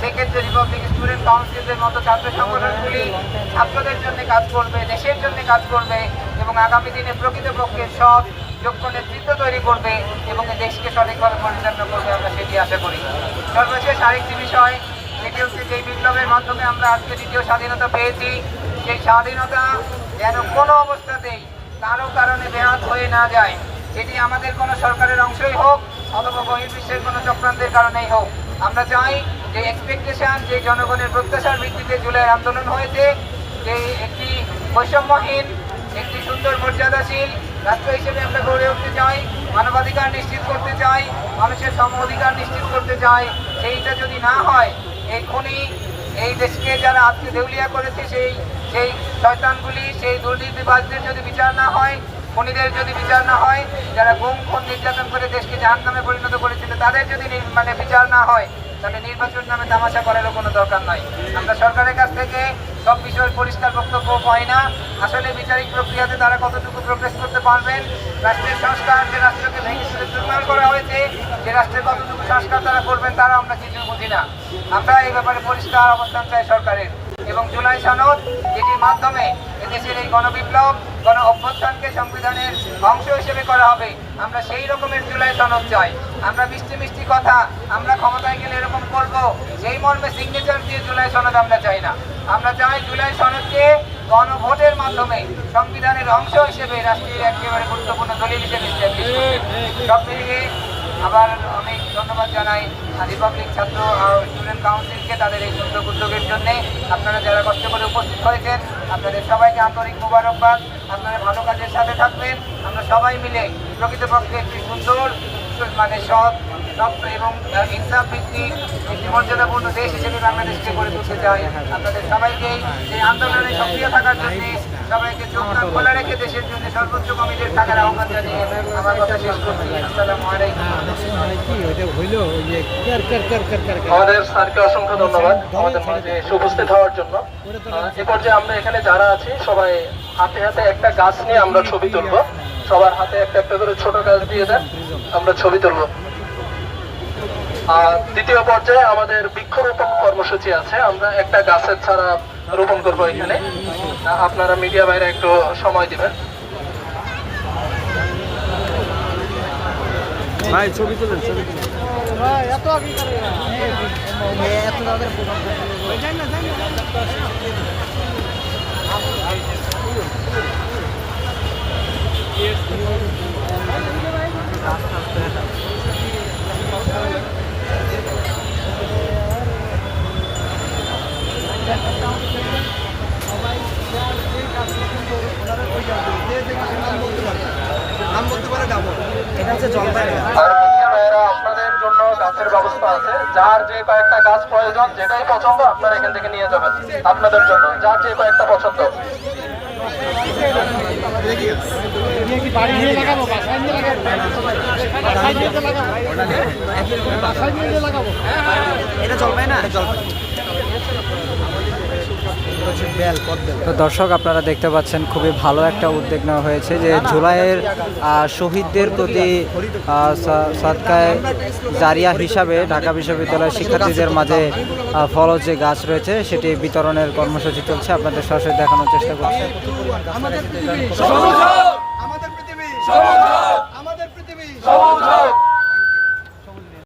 সেক্ষেত্রে Republic student কাউন্সিলের মতো ছাত্র সংগঠনগুলি ছাত্রদের জন্য কাজ করবে, দেশের জন্য কাজ করবে এবং আগামী দিনে প্রকৃতপক্ষে সব যোগ্য নেতৃত্ব তৈরি করবে এবং দেশকে সঠিকভাবে পরিচালনা করবে আমরা সেটি আশা করি। সর্বশেষ আরেকটি বিষয় সেটি হচ্ছে যে বিপ্লবের মাধ্যমে আমরা আজকে দ্বিতীয় স্বাধীনতা পেয়েছি, সেই স্বাধীনতা যেন কোনো অবস্থাতেই কারও কারণে ব্যাহত হয়ে না যায়। সেটি আমাদের কোনো সরকারের অংশই হোক অথবা বহির্বিশ্বের কোনো চক্রান্তের কারণেই হোক। আমরা চাই যে এক্সপেকটেশন যে জনগণের প্রত্যাশার ভিত্তিতে জুলাই আন্দোলন হয়েছে, যে একটি বৈষম্যহীন, একটি সুন্দর মর্যাদাশীল রাষ্ট্র হিসেবে আমরা গড়ে উঠতে চাই, মানবাধিকার নিশ্চিত করতে চাই, মানুষের সম অধিকার নিশ্চিত করতে চাই। সেইটা যদি না হয়, এই খনি, এই দেশকে যারা আজকে দেউলিয়া করেছে, সেই সেই শয়তানগুলি, সেই দুর্নীতিবাজদের যদি বিচার না হয় খুনিদের যদি বিচার না হয়, যারা গুম, খুন, নির্যাতন করে দেশকে জাহান নামে পরিণত করেছিল, তাদের যদি মানে বিচার না হয়, তাহলে নির্বাচন নামে তামাশা করারও কোনো দরকার নাই। আমরা সরকারের কাছ থেকে সব বিষয়ের পরিষ্কার বক্তব্য পাই না। আসলে বিচারিক প্রক্রিয়াতে তারা কতটুকু প্রোগ্রেস করতে পারবেন, রাষ্ট্রের সংস্কার, যে রাষ্ট্রকে ভেঙে চুরে করা হয়েছে, যে রাষ্ট্রের কতটুকু সংস্কার তারা করবেন, তারা আমরা কিছু বুঝি না। আমরা এই ব্যাপারে পরিষ্কার অবস্থান চাই সরকারের। এবং জুলাই সনদ, যেটির মাধ্যমে এদেশের এই গণবিপ্লব গণ অভ্যুত্থানকে সংবিধানের অংশ হিসেবে করা হবে। আমরা সেই রকমের জুলাই সনদ চাই। আমরা মিষ্টি মিষ্টি কথা, আমরা ক্ষমতায় গেলে এরকম করব। সেই মর্মে সিগনেচার দিয়ে জুলাই সনদ আমরা চাই না। আমরা চাই জুলাই সনদকে গণভোটের মাধ্যমে সংবিধানের অংশ হিসেবে রাষ্ট্রীয় একেবারে গুরুত্বপূর্ণ দলিল হিসেবে সব মিলিয়ে আবার অনেক ধন্যবাদ জানাই রিপাবলিক ছাত্র স্টুডেন্ট কাউন্সিলকে তাদের এই সুন্দর উদ্যোগের জন্যে। আপনারা যারা কষ্ট করে উপস্থিত হয়েছেন, আপনাদের সবাইকে আন্তরিক মুবারকবাদ। আপনারা ভালো কাজের সাথে থাকবেন। আমরা সবাই মিলে প্রকৃতপক্ষে একটি সুন্দর মানে সৎ এবং ইনসাফ ভিত্তিক একটি মর্যাদাপূর্ণ দেশ হিসেবে বাংলাদেশকে গড়ে তুলতে চাই। আপনাদের সবাইকে এই আন্দোলনে সক্রিয় থাকার জন্য সবাইকে কান খোলা রেখে দেশের জন্য সর্বোচ্চ কমিটির থাকার আহ্বান জানিয়ে আমার কথা শেষ করছি। আসসালামু যে আমাদের অসংখ্য ধন্যবাদ। মাঝে উপস্থিত হওয়ার জন্য। এ পর্যায়ে আমরা এখানে যারা আছি, সবাই হাতে হাতে একটা গাছ নিয়ে আমরা ছবি তুলবো। সবার হাতে একটা একটা করে ছোট গাছ দিয়ে দেন আমরা ছবি তুলবো। আর দ্বিতীয় পর্যায়ে আমাদের বৃক্ষরোপণ কর্মসূচি আছে আমরা একটা গাছের ছাড়া রোপণ করব এখানে। আপনারা মিডিয়া বাইরে একটু সময় দিবেন। ভাই ছবি তুলেন ছবি তুলেন। আর ভাইয়েরা আপনাদের জন্য গাছের ব্যবস্থা আছে। যার যে কয়েকটা গাছ প্রয়োজন যেটাই পছন্দ আপনারা এখান থেকে নিয়ে যাবেন। আপনাদের জন্য যার যে কয়েকটা পছন্দ। এটা জলপাই না? জলপাই তো দর্শক আপনারা দেখতে পাচ্ছেন খুবই ভালো একটা উদ্যোগ নেওয়া হয়েছে যে জুলাইয়ের আহ, শহীদদের প্রতি আহ, সাদকায় জারিয়া হিসাবে ঢাকা বিশ্ববিদ্যালয়ের শিক্ষার্থীদের মাঝে আহ, ফলজ যে গাছ রয়েছে সেটি বিতরণের কর্মসূচি চলছে। আপনাদের সরাসরি দেখানোর চেষ্টা করছে। আমাদের পৃথিবী! আমাদের পৃথিবী! আমাদের পৃথিবী